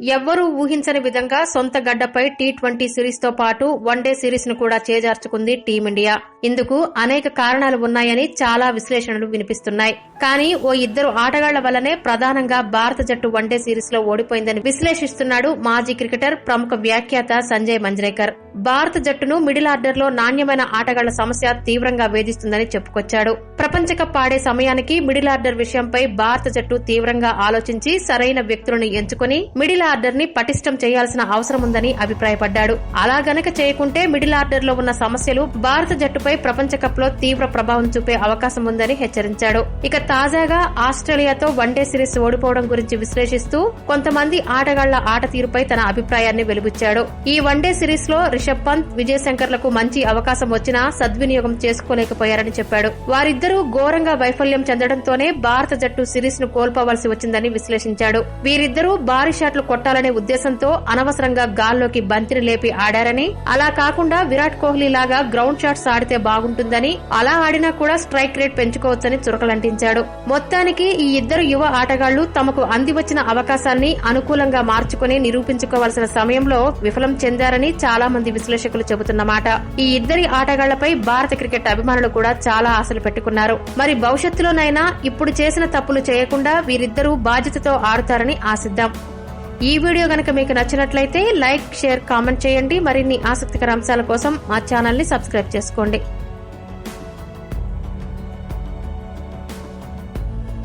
ఎవ్వరూ ఊహించని విధంగా సొంత గడ్డపై టీ ట్వంటీ సిరీస్తో పాటు వన్డే సిరీస్ను కూడా చేజార్చుకుంది టీమిండియా. ఇందుకు అనేక కారణాలు ఉన్నాయని చాలా విశ్లేషణలు వినిపిస్తున్నాయి. కానీ ఓ ఇద్దరు ఆటగాళ్ళ వల్లనే ప్రధానంగా భారత జట్టు వన్డే సిరీస్లో ఓడిపోయిందని విశ్లేషిస్తున్నాడు మాజీ క్రికెటర్ ప్రముఖ వ్యాఖ్యాత సంజయ్ మంజ్రేకర్ భారత జట్టును మిడిల్ ఆర్డర్లో నాణ్యమైన ఆటగాళ్ళ సమస్య తీవ్రంగా వేధిస్తుందని చెప్పుకొచ్చాడు. ప్రపంచ కప్ ఆడే సమయానికి మిడిల్ ఆర్డర్ విషయంపై భారత జట్టు తీవ్రంగా ఆలోచించి సరైన వ్యక్తులను ఎంచుకుని మిడిల్ ఆర్డర్ని పటిష్టం చేయాల్సిన అవసరం ఉందని అభిప్రాయపడ్డాడు. అలా గనక చేయకుంటే మిడిల్ ఆర్డర్లో ఉన్న సమస్యలు భారత జట్టుపై ప్రపంచ కప్లో తీవ్ర ప్రభావం చూపే అవకాశం ఉందని హెచ్చరించాడు. ఇక తాజాగా ఆస్ట్రేలియాతో వన్డే సిరీస్ ఓడిపోవడం గురించి విశ్లేషిస్తూ కొంతమంది ఆటగాళ్ళ ఆట తీరుపై తన అభిప్రాయాన్ని వెలుబుచ్చాడు. ఈ వన్డే సిరీస్లో రిషబ్ పంత్ విజయశంకర్లకు మంచి అవకాశం వచ్చినా సద్వినియోగం చేసుకోలేకపోయారని చెప్పాడు. వారిద్దరు ఘోరంగా వైఫల్యం చెందడంతోనే భారత జట్టు సిరీస్ను కోల్పోవలసి వచ్చిందని విశ్లేషించాడు. వీరిద్దరూ భారీ షాట్లు కొట్టాలనే ఉద్దేశంతో అనవసరంగా గాల్లోకి బంతిని లేపి ఆడారని అలా కాకుండా విరాట్ కోహ్లీ లాగా గ్రౌండ్ షాట్స్ ఆడితే బాగుంటుందని అలా ఆడినా కూడా స్ట్రైక్ రేట్ పెంచుకోవచ్చని చురకలంటించాడు. మొత్తానికి ఈ ఇద్దరు యువ ఆటగాళ్ళు తమకు అంది వచ్చిన అవకాశాన్ని అనుకూలంగా మార్చుకుని నిరూపించుకోవాల్సిన సమయంలో విఫలం చెందారని చాలా మంది విశ్లేషకులు చెబుతున్నమాట. ఈ ఇద్దరి ఆటగాళ్ళపై భారత క్రికెట్ అభిమానులు కూడా చాలా ఆశలు పెట్టుకున్నారు. మరి భవిష్యత్తులోనైనా ఇప్పుడు చేసిన తప్పులు చేయకుండా వీరిద్దరూ బాధ్యతతో ఆడుతారని ఆశిద్దాం. ఈ వీడియో గనక మీకు నచ్చినట్లయితే లైక్ షేర్ కామెంట్ చేయండి. మరిన్ని ఆసక్తికర అంశాల కోసం మా ఛానల్ని సబ్స్క్రైబ్ చేసుకోండి.